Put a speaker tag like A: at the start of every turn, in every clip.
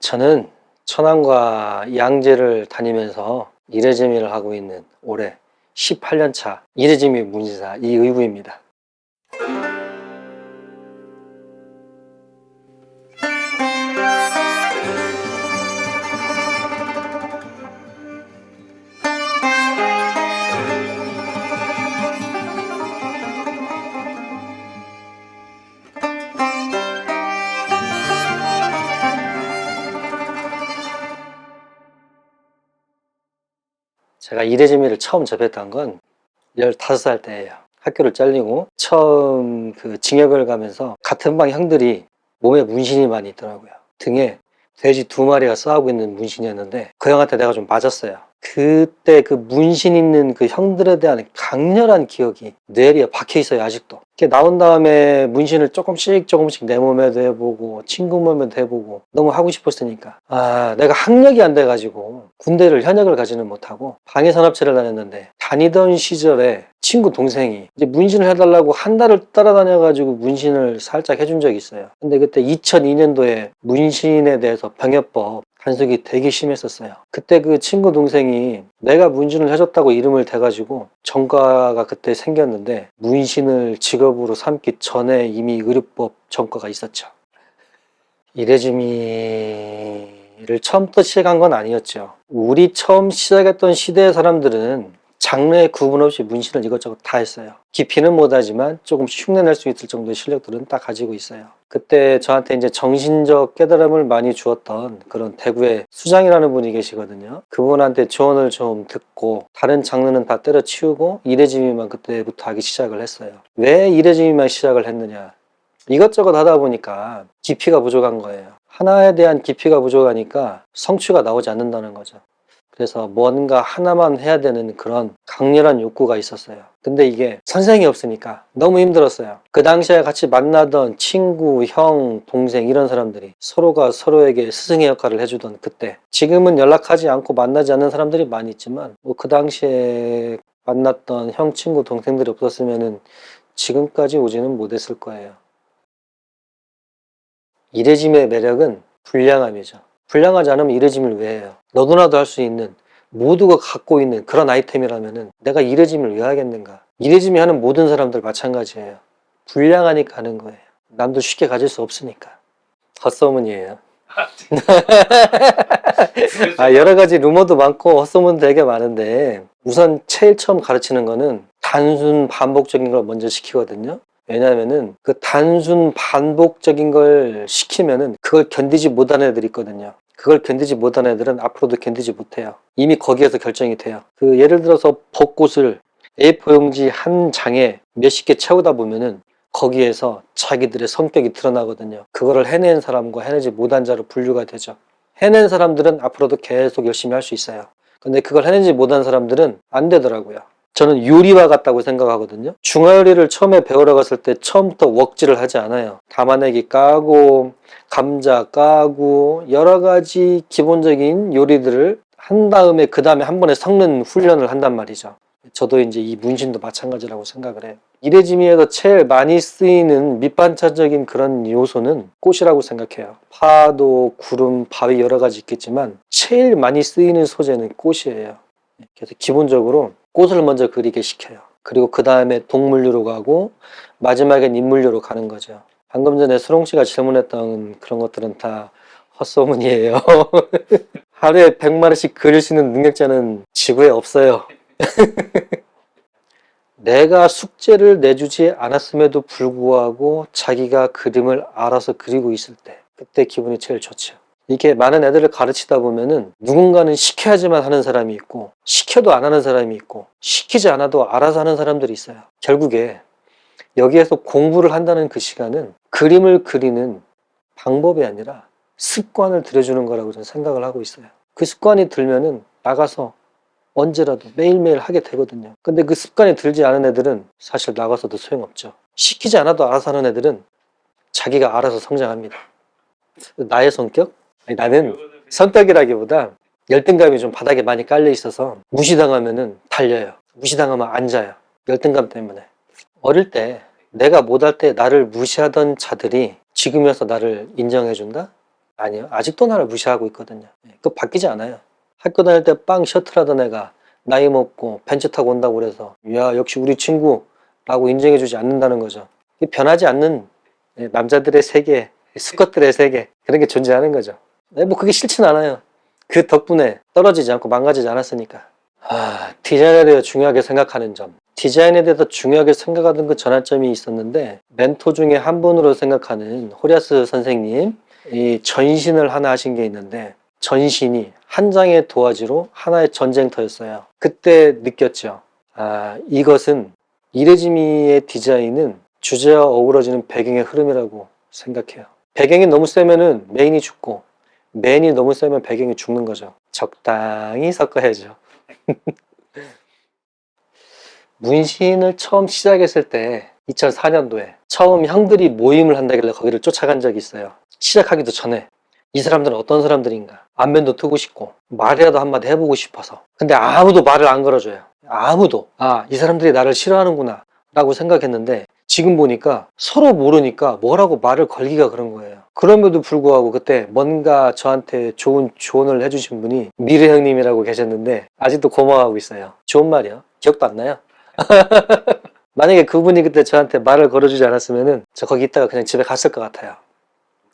A: 저는 천안과 양재를 다니면서 이레재미를 하고 있는 올해 18년 차 이레재미 문지사 이의구입니다. 제가 이레재미를 처음 접했던 건 15살 때예요. 학교를 잘리고 처음 그 징역을 가면서 같은 방 형들이 몸에 문신이 많이 있더라고요. 등에 돼지 두 마리가 싸우고 있는 문신이었는데 그 형한테 내가 좀 맞았어요. 그때 그 문신 있는 그 형들에 대한 강렬한 기억이 뇌리에 박혀 있어요 아직도. 이렇게 나온 다음에 문신을 조금씩 조금씩 내 몸에도 해보고 친구 몸에도 해보고 너무 하고 싶었으니까 아 내가 학력이 안 돼가지고 군대를 현역을 가지는 못하고 방해산업체를 다녔는데 다니던 시절에 친구 동생이 이제 문신을 해달라고 한 달을 따라다녀가지고 문신을 살짝 해준 적이 있어요. 근데 그때 2002년도에 문신에 대해서 병역법 단속이 되게 심했었어요. 그때 그 친구 동생이 내가 문신을 해줬다고 이름을 대가지고 전과가 그때 생겼는데 문신을 직업으로 삼기 전에 이미 의료법 전과가 있었죠. 이레즈미를 처음부터 시작한 건 아니었죠. 우리 처음 시작했던 시대의 사람들은 장르에 구분 없이 문신을 이것저것 다 했어요. 깊이는 못하지만 조금 흉내낼 수 있을 정도의 실력들은 다 가지고 있어요. 그때 저한테 이제 정신적 깨달음을 많이 주었던 그런 대구의 수장이라는 분이 계시거든요. 그분한테 조언을 좀 듣고 다른 장르는 다 때려치우고 이레지미만 그때부터 하기 시작을 했어요. 왜 이레지미만 시작을 했느냐? 이것저것 하다 보니까 깊이가 부족한 거예요. 하나에 대한 깊이가 부족하니까 성취가 나오지 않는다는 거죠. 그래서 뭔가 하나만 해야 되는 그런 강렬한 욕구가 있었어요. 근데 이게 선생이 없으니까 너무 힘들었어요. 그 당시에 같이 만나던 친구, 형, 동생 이런 사람들이 서로가 서로에게 스승의 역할을 해주던 그때 지금은 연락하지 않고 만나지 않는 사람들이 많이 있지만 뭐 그 당시에 만났던 형, 친구, 동생들이 없었으면은 지금까지 오지는 못했을 거예요. 이레짐의 매력은 불량함이죠. 불량하지 않으면 이레짐을 왜 해요? 너도나도 할 수 있는 모두가 갖고 있는 그런 아이템이라면 내가 이레짐을 왜 하겠는가? 이레짐이 하는 모든 사람들 마찬가지예요. 불량하니까 하는 거예요. 남도 쉽게 가질 수 없으니까. 헛소문이에요. 아, 여러 가지 루머도 많고 헛소문도 되게 많은데 우선 제일 처음 가르치는 거는 단순 반복적인 걸 먼저 시키거든요. 왜냐하면은 그 단순 반복적인 걸 시키면은 그걸 견디지 못하는 애들이 있거든요. 그걸 견디지 못하는 애들은 앞으로도 견디지 못해요. 이미 거기에서 결정이 돼요. 그 예를 들어서 벚꽃을 A4 용지 한 장에 몇십 개 채우다 보면은 거기에서 자기들의 성격이 드러나거든요. 그거를 해낸 사람과 해내지 못한 자로 분류가 되죠. 해낸 사람들은 앞으로도 계속 열심히 할 수 있어요. 근데 그걸 해내지 못한 사람들은 안 되더라고요. 저는 요리와 같다고 생각하거든요. 중화요리를 처음에 배우러 갔을 때 처음부터 웍질을 하지 않아요. 담아내기 까고 감자 까고 여러 가지 기본적인 요리들을 한 다음에 그 다음에 한 번에 섞는 훈련을 한단 말이죠. 저도 이제 이 문신도 마찬가지라고 생각을 해요. 이레지미에서 제일 많이 쓰이는 밑반찬적인 그런 요소는 꽃이라고 생각해요. 파도, 구름, 바위 여러 가지 있겠지만 제일 많이 쓰이는 소재는 꽃이에요. 그래서 기본적으로 꽃을 먼저 그리게 시켜요. 그리고 그 다음에 동물류로 가고 마지막엔 인물류로 가는 거죠. 방금 전에 수롱 씨가 질문했던 그런 것들은 다 헛소문이에요. 하루에 100마리씩 그릴 수 있는 능력자는 지구에 없어요. 내가 숙제를 내주지 않았음에도 불구하고 자기가 그림을 알아서 그리고 있을 때 그때 기분이 제일 좋죠. 이게 많은 애들을 가르치다 보면은 누군가는 시켜야지만 하는 사람이 있고 시켜도 안 하는 사람이 있고 시키지 않아도 알아서 하는 사람들이 있어요. 결국에 여기에서 공부를 한다는 그 시간은 그림을 그리는 방법이 아니라 습관을 들여주는 거라고 저는 생각을 하고 있어요. 그 습관이 들면은 나가서 언제라도 매일매일 하게 되거든요. 근데 그 습관이 들지 않은 애들은 사실 나가서도 소용없죠. 시키지 않아도 알아서 하는 애들은 자기가 알아서 성장합니다. 나의 성격? 아니, 나는 성격이라기보다 열등감이 좀 바닥에 많이 깔려 있어서 무시당하면은 달려요. 무시당하면 앉아요. 열등감 때문에. 어릴 때 내가 못할 때 나를 무시하던 자들이 지금이어서 나를 인정해준다? 아니요. 아직도 나를 무시하고 있거든요. 예, 그거 바뀌지 않아요. 학교 다닐 때 빵 셔틀하던 애가 나이 먹고 벤츠 타고 온다고 그래서 야 역시 우리 친구라고 인정해주지 않는다는 거죠. 변하지 않는 예, 남자들의 세계, 스컷들의 세계 그런 게 존재하는 거죠. 네, 뭐 그게 싫진 않아요. 그 덕분에 떨어지지 않고 망가지지 않았으니까. 아, 디자인에 대해 중요하게 생각하는 점. 디자인에 대해서 중요하게 생각하는 그 전환점이 있었는데 멘토 중에 한 분으로 생각하는 호리아스 선생님 이 전신을 하나 하신 게 있는데 전신이 한 장의 도화지로 하나의 전쟁터였어요. 그때 느꼈죠. 아, 이것은 이레지미의 디자인은 주제와 어우러지는 배경의 흐름이라고 생각해요. 배경이 너무 세면은 메인이 죽고 메인이 너무 세면 배경이 죽는 거죠. 적당히 섞어야죠. 문신을 처음 시작했을 때 2004년도에 처음 형들이 모임을 한다길래 거기를 쫓아간 적이 있어요. 시작하기도 전에 이 사람들은 어떤 사람들인가 안면도 트고 싶고 말이라도 한마디 해보고 싶어서 근데 아무도 말을 안 걸어줘요. 아무도 아 이 사람들이 나를 싫어하는구나 라고 생각했는데 지금 보니까 서로 모르니까 뭐라고 말을 걸기가 그런 거예요. 그럼에도 불구하고 그때 뭔가 저한테 좋은 조언을 해주신 분이 미래 형님이라고 계셨는데 아직도 고마워하고 있어요. 좋은 말이요. 기억도 안 나요. 만약에 그분이 그때 저한테 말을 걸어주지 않았으면은 저 거기 있다가 그냥 집에 갔을 것 같아요.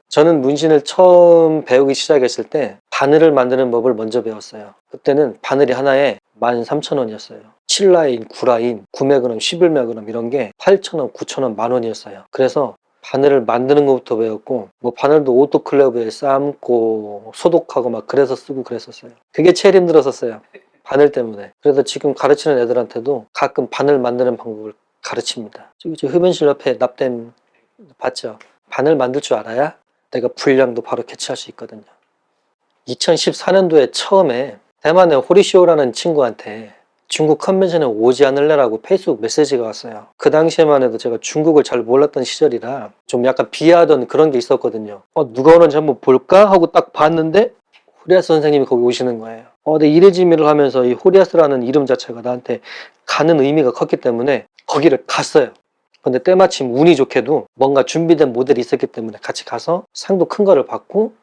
A: 저는 문신을 처음 배우기 시작했을 때 바늘을 만드는 법을 먼저 배웠어요. 그때는 바늘이 하나에 13,000원이었어요. 7라인, 9라인, 9매그럼, 11매그럼 이런 게 8,000원, 9,000원, 만원이었어요. 그래서 바늘을 만드는 것부터 배웠고 뭐 바늘도 오토클레브에 삶고 소독하고 막 그래서 쓰고 그랬었어요. 그게 제일 힘들었었어요. 바늘 때문에. 그래서 지금 가르치는 애들한테도 가끔 바늘 만드는 방법을 가르칩니다. 저기 저 흡연실 옆에 납땜 봤죠? 바늘 만들 줄 알아야 내가 불량도 바로 캐치할 수 있거든요. 2014년도에 처음에 대만의 호리쇼라는 친구한테 중국 컨벤션에 오지 않을래라고 페이스북 메시지가 왔어요. 그 당시에만 해도 제가 중국을 잘 몰랐던 시절이라 좀 약간 비하하던 그런 게 있었거든요. 어, 누가 오는지 한번 볼까? 하고 딱 봤는데 호리아스 선생님이 거기 오시는 거예요. 어, 내 이레지미를 하면서 이 호리아스라는 이름 자체가 나한테 가는 의미가 컸기 때문에 거기를 갔어요. 근데 때마침 운이 좋게도 뭔가 준비된 모델이 있었기 때문에 같이 가서 상도 큰 거를 받고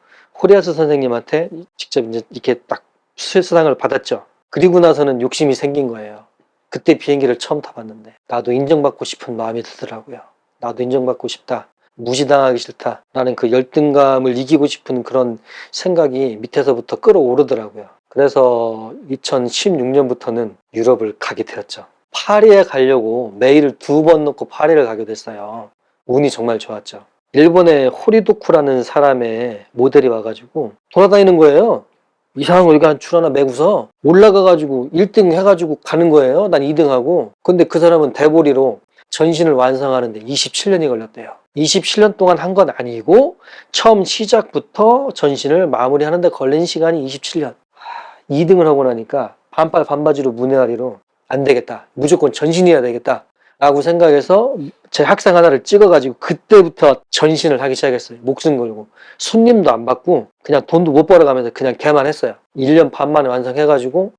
A: 호리아스 선생님한테 직접 이제 이렇게 딱 수상을 받았죠. 그리고 나서는 욕심이 생긴 거예요. 그때 비행기를 처음 타봤는데 나도 인정받고 싶은 마음이 들더라고요. 나도 인정받고 싶다. 무시당하기 싫다. 라는 그 열등감을 이기고 싶은 그런 생각이 밑에서부터 끌어오르더라고요. 그래서 2016년부터는 유럽을 가게 되었죠. 파리에 가려고 메일을 두 번 넣고 파리를 가게 됐어요. 운이 정말 좋았죠. 일본의 호리도쿠라는 사람의 모델이 와가지고 돌아다니는 거예요. 이상한 거 이거 한줄 하나 메고서 올라가가지고 1등 해가지고 가는 거예요. 난 2등 하고. 근데 그 사람은 대보리로 전신을 완성하는데 27년이 걸렸대요. 27년 동안 한 건 아니고 처음 시작부터 전신을 마무리하는데 걸린 시간이 27년. 2등을 하고 나니까 반팔 반바지로 문해아리로 안 되겠다. 무조건 전신이어야 되겠다. 라고 생각해서 제 학생 하나를 찍어가지고 그때부터 전신을 하기 시작했어요. 목숨 걸고. 손님도 안 받고 그냥 돈도 못 벌어가면서 그냥 걔만 했어요. 1년 반 만에 완성해가지고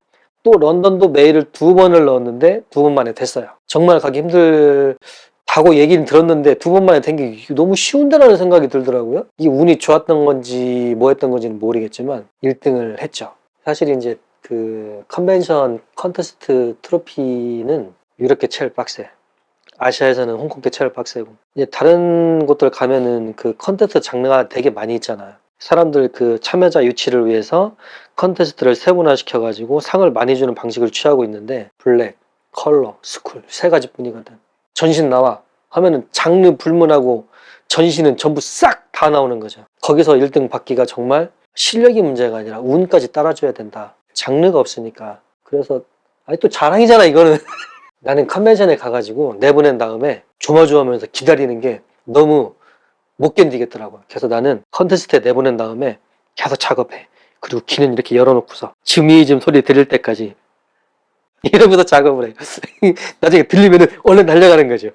A: 또 런던도 메일을 두 번을 넣었는데 두 번 만에 됐어요. 정말 가기 힘들다고 얘기는 들었는데 두 번 만에 된 게 너무 쉬운데라는 생각이 들더라고요. 이게 운이 좋았던 건지 뭐 했던 건지는 모르겠지만 1등을 했죠. 사실 이제 그 컨벤션 컨테스트 트로피는 유럽계 제일 빡세. 아시아에서는 홍콩 때 제일 빡세고. 이제 다른 곳들 가면은 그 컨테스트 장르가 되게 많이 있잖아요. 사람들 그 참여자 유치를 위해서 컨테스트를 세분화시켜 가지고 상을 많이 주는 방식을 취하고 있는데 블랙, 컬러, 스쿨 세 가지 뿐이거든. 전신 나와 하면은 장르 불문하고 전신은 전부 싹 다 나오는 거죠. 거기서 1등 받기가 정말 실력이 문제가 아니라 운까지 따라줘야 된다. 장르가 없으니까. 그래서 아니 또 자랑이잖아 이거는. 나는 컨벤션에 가가지고 내보낸 다음에 조마조마하면서 기다리는 게 너무 못 견디겠더라고요. 그래서 나는 컨테스트에 내보낸 다음에 계속 작업해. 그리고 귀는 이렇게 열어놓고서 즈미즘 소리 들릴 때까지 이러면서 작업을 해. 나중에 들리면은 얼른 달려가는 거죠.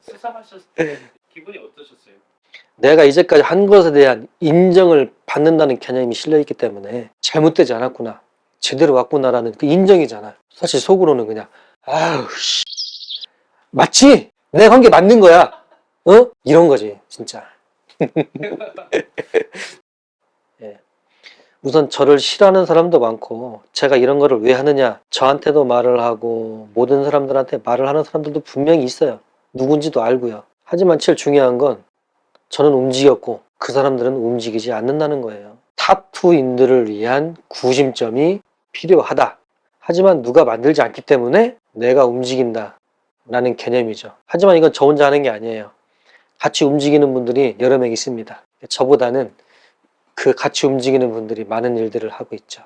B: 수상하셨을 때 기분이 어떠셨어요?
A: 내가 이제까지 한 것에 대한 인정을 받는다는 개념이 실려있기 때문에 잘못되지 않았구나. 제대로 왔구나라는 그 인정이잖아. 사실 속으로는 그냥, 아우, 씨. 맞지? 한게 맞는 거야. 어? 이런 거지, 진짜. 예. 우선 저를 싫어하는 사람도 많고 제가 이런 거를 왜 하느냐 저한테도 말을 하고 모든 사람들한테 말을 하는 사람들도 분명히 있어요. 누군지도 알고요. 하지만 제일 중요한 건 저는 움직였고 그 사람들은 움직이지 않는다는 거예요. 타투인들을 위한 구심점이 필요하다. 하지만 누가 만들지 않기 때문에 내가 움직인다. 라는 개념이죠. 하지만 이건 저 혼자 하는 게 아니에요. 같이 움직이는 분들이 여러 명 있습니다. 저보다는 그 같이 움직이는 분들이 많은 일들을 하고 있죠.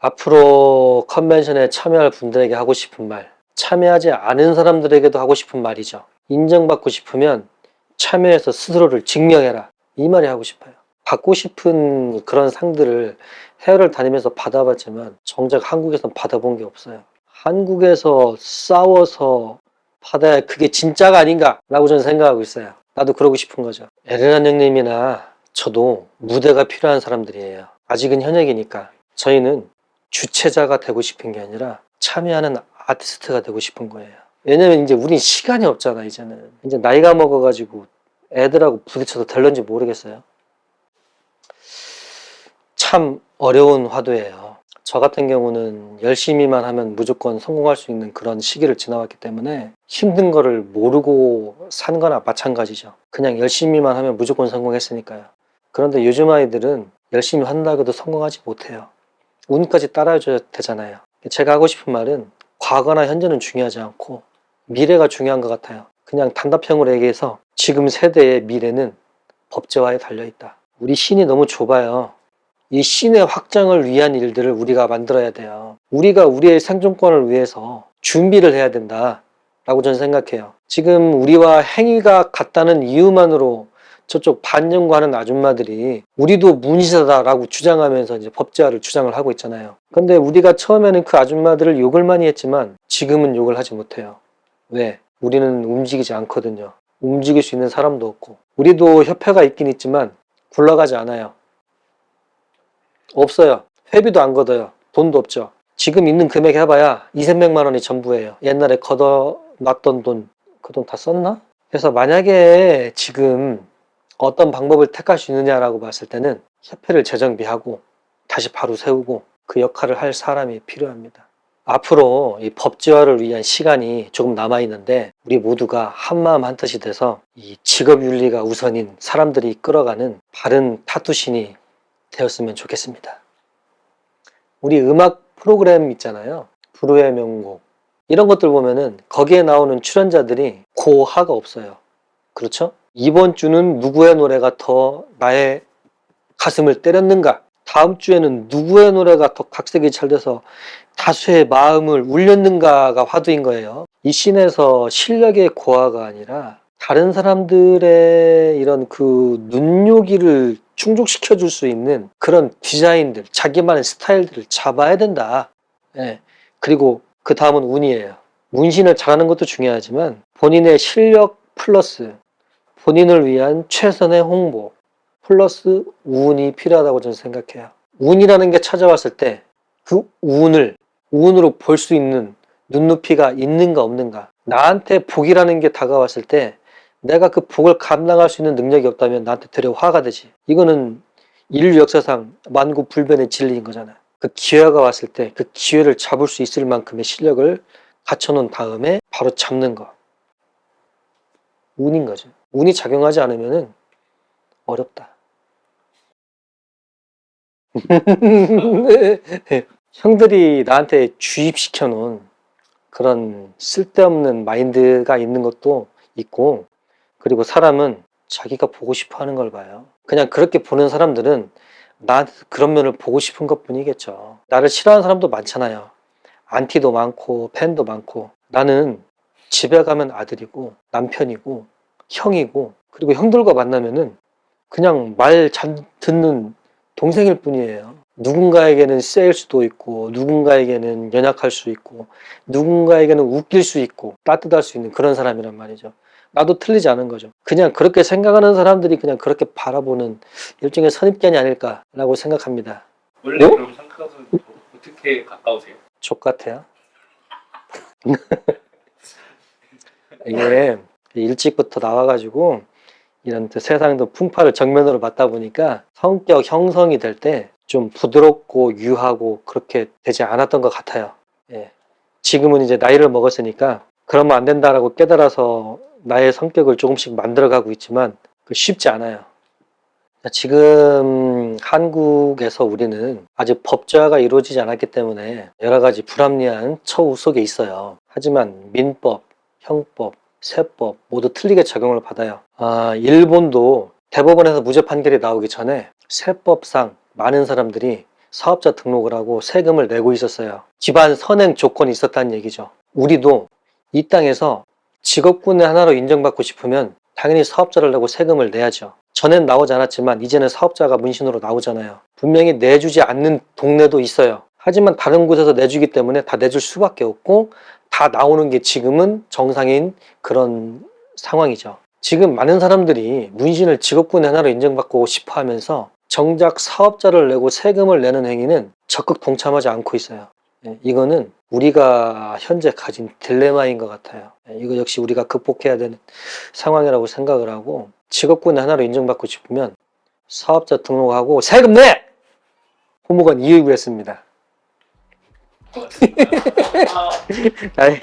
A: 앞으로 컨벤션에 참여할 분들에게 하고 싶은 말, 참여하지 않은 사람들에게도 하고 싶은 말이죠. 인정받고 싶으면 참여해서 스스로를 증명해라. 이 말이 하고 싶어요. 받고 싶은 그런 상들을 해외를 다니면서 받아봤지만 정작 한국에선 받아본 게 없어요. 한국에서 싸워서 받아야 그게 진짜가 아닌가라고 저는 생각하고 있어요. 나도 그러고 싶은 거죠. 에르란 형님이나 저도 무대가 필요한 사람들이에요. 아직은 현역이니까 저희는 주체자가 되고 싶은 게 아니라 참여하는 아티스트가 되고 싶은 거예요. 왜냐면 이제 우린 시간이 없잖아 이제는 이제 나이가 먹어가지고 애들하고 부딪혀도 될런지 모르겠어요. 참 어려운 화두예요. 저 같은 경우는 열심히만 하면 무조건 성공할 수 있는 그런 시기를 지나왔기 때문에 힘든 거를 모르고 산 거나 마찬가지죠. 그냥 열심히만 하면 무조건 성공했으니까요. 그런데 요즘 아이들은 열심히 한다고 해도 성공하지 못해요. 운까지 따라줘야 되잖아요. 제가 하고 싶은 말은 과거나 현재는 중요하지 않고 미래가 중요한 것 같아요. 그냥 단답형으로 얘기해서 지금 세대의 미래는 법제화에 달려있다. 우리 신이 너무 좁아요. 이 신의 확장을 위한 일들을 우리가 만들어야 돼요. 우리가 우리의 생존권을 위해서 준비를 해야 된다. 라고 저는 생각해요. 지금 우리와 행위가 같다는 이유만으로 저쪽 반영과하는 아줌마들이 우리도 문시사다라고 주장하면서 이제 법제화를 주장을 하고 있잖아요. 근데 우리가 처음에는 그 아줌마들을 욕을 많이 했지만 지금은 욕을 하지 못해요. 왜? 우리는 움직이지 않거든요. 움직일 수 있는 사람도 없고. 우리도 협회가 있긴 있지만 굴러가지 않아요. 없어요. 회비도 안 걷어요. 돈도 없죠. 지금 있는 금액 해봐야 2, 300만 원이 전부예요. 옛날에 걷어놨던 돈, 그 돈 다 썼나? 그래서 만약에 지금 어떤 방법을 택할 수 있느냐라고 봤을 때는 협회를 재정비하고 다시 바로 세우고 그 역할을 할 사람이 필요합니다. 앞으로 이 법제화를 위한 시간이 조금 남아 있는데 우리 모두가 한마음 한뜻이 돼서 이 직업 윤리가 우선인 사람들이 끌어가는 바른 타투신이 되었으면 좋겠습니다. 우리 음악 프로그램 있잖아요. 불후의 명곡 이런 것들 보면은 거기에 나오는 출연자들이 고하가 없어요. 그렇죠? 이번 주는 누구의 노래가 더 나의 가슴을 때렸는가? 다음 주에는 누구의 노래가 더 각색이 잘 돼서 다수의 마음을 울렸는가가 화두인 거예요. 이 씬에서 실력의 고하가 아니라 다른 사람들의 이런 그 눈요기를 충족시켜 줄 수 있는 그런 디자인들, 자기만의 스타일들을 잡아야 된다. 예. 그리고 그 다음은 운이에요. 문신을 잘하는 것도 중요하지만 본인의 실력 플러스 본인을 위한 최선의 홍보 플러스 운이 필요하다고 저는 생각해요. 운이라는 게 찾아왔을 때 그 운을 운으로 볼 수 있는 눈높이가 있는가 없는가 나한테 복이라는 게 다가왔을 때 내가 그 복을 감당할 수 있는 능력이 없다면 나한테 되려 화가 되지. 이거는 인류 역사상 만고 불변의 진리인 거잖아요 그 기회가 왔을 때 그 기회를 잡을 수 있을 만큼의 실력을 갖춰놓은 다음에 바로 잡는 거. 운인 거죠 운이 작용하지 않으면 어렵다. 형들이 나한테 주입시켜 놓은 그런 쓸데없는 마인드가 있는 것도 있고 그리고 사람은 자기가 보고 싶어 하는 걸 봐요. 그냥 그렇게 보는 사람들은 나한테 그런 면을 보고 싶은 것 뿐이겠죠. 나를 싫어하는 사람도 많잖아요. 안티도 많고 팬도 많고 나는 집에 가면 아들이고 남편이고 형이고 그리고 형들과 만나면은 그냥 말 잘 듣는 동생일 뿐이에요. 누군가에게는 세일 수도 있고 누군가에게는 연약할 수 있고 누군가에게는 웃길 수 있고 따뜻할 수 있는 그런 사람이란 말이죠. 나도 틀리지 않은 거죠. 그냥 그렇게 생각하는 사람들이 그냥 그렇게 바라보는 일종의 선입견이 아닐까라고 생각합니다.
B: 원래
A: 어?
B: 그럼 상가는 어떻게 가까우세요?
A: 족 같아요. 이게 일찍부터 나와가지고 이런 또 세상도 풍파를 정면으로 맞다 보니까 성격 형성이 될 때 좀 부드럽고 유하고 그렇게 되지 않았던 것 같아요. 예. 지금은 이제 나이를 먹었으니까 그러면 안 된다라고 깨달아서 나의 성격을 조금씩 만들어가고 있지만 그 쉽지 않아요. 지금 한국에서 우리는 아직 법제화가 이루어지지 않았기 때문에 여러 가지 불합리한 처우 속에 있어요. 하지만 민법, 형법, 세법 모두 틀리게 적용을 받아요. 아, 일본도 대법원에서 무죄 판결이 나오기 전에 세법상 많은 사람들이 사업자 등록을 하고 세금을 내고 있었어요. 집안 선행 조건이 있었다는 얘기죠. 우리도 이 땅에서 직업군의 하나로 인정받고 싶으면 당연히 사업자를 내고 세금을 내야죠. 전엔 나오지 않았지만 이제는 사업자가 문신으로 나오잖아요. 분명히 내주지 않는 동네도 있어요. 하지만 다른 곳에서 내주기 때문에 다 내줄 수밖에 없고 다 나오는 게 지금은 정상인 그런 상황이죠. 지금 많은 사람들이 문신을 직업군의 하나로 인정받고 싶어 하면서 정작 사업자를 내고 세금을 내는 행위는 적극 동참하지 않고 있어요. 예, 이거는 우리가 현재 가진 딜레마인 것 같아요. 예, 이거 역시 우리가 극복해야 되는 상황이라고 생각을 하고 직업군의 하나로 인정받고 싶으면 사업자 등록하고 세금 내! 고무관 이의구 했습니다.
B: 아,
A: 아이,